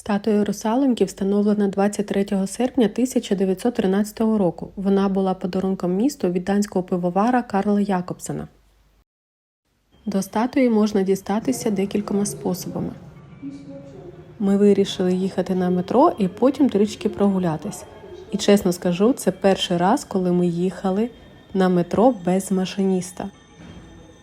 Статуя русалоньки встановлена 23 серпня 1913 року. Вона була подарунком місту від данського пивовара Карла Якобсена. До статуї можна дістатися декількома способами. Ми вирішили їхати на метро і потім трішки прогулятись. І чесно скажу, це перший раз, коли ми їхали на метро без машиніста.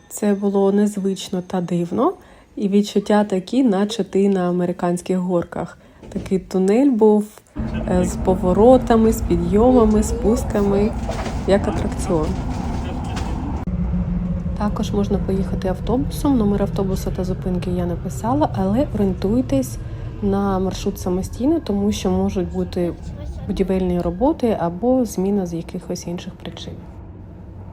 Це було незвично та дивно, і відчуття такі, наче ти на американських горках. Такий тунель був е, з поворотами, з підйомами, спусками, як атракціон. Також можна поїхати автобусом. Номер автобуса та зупинки я написала, але орієнтуйтесь на маршрут самостійно, тому що можуть бути будівельні роботи або зміна з якихось інших причин.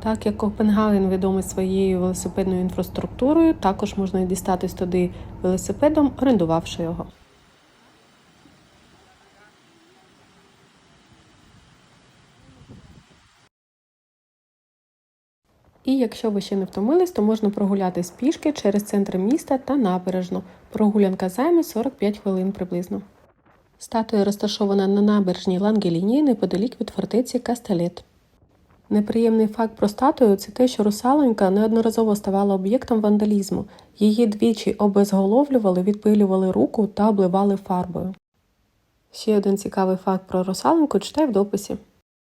Так як Копенгаген відомий своєю велосипедною інфраструктурою, також можна дістатись туди велосипедом, орендувавши його. І якщо ви ще не втомились, то можна прогулятись пішки через центр міста та набережну. Прогулянка займе 45 хвилин приблизно. Статуя розташована на набережній Лангелінії неподалік від фортеці Кастелет. Неприємний факт про статую це те, що русалонька неодноразово ставала об'єктом вандалізму. Її двічі обезголовлювали, відпилювали руку та обливали фарбою. Ще один цікавий факт про русалоньку читай в дописі.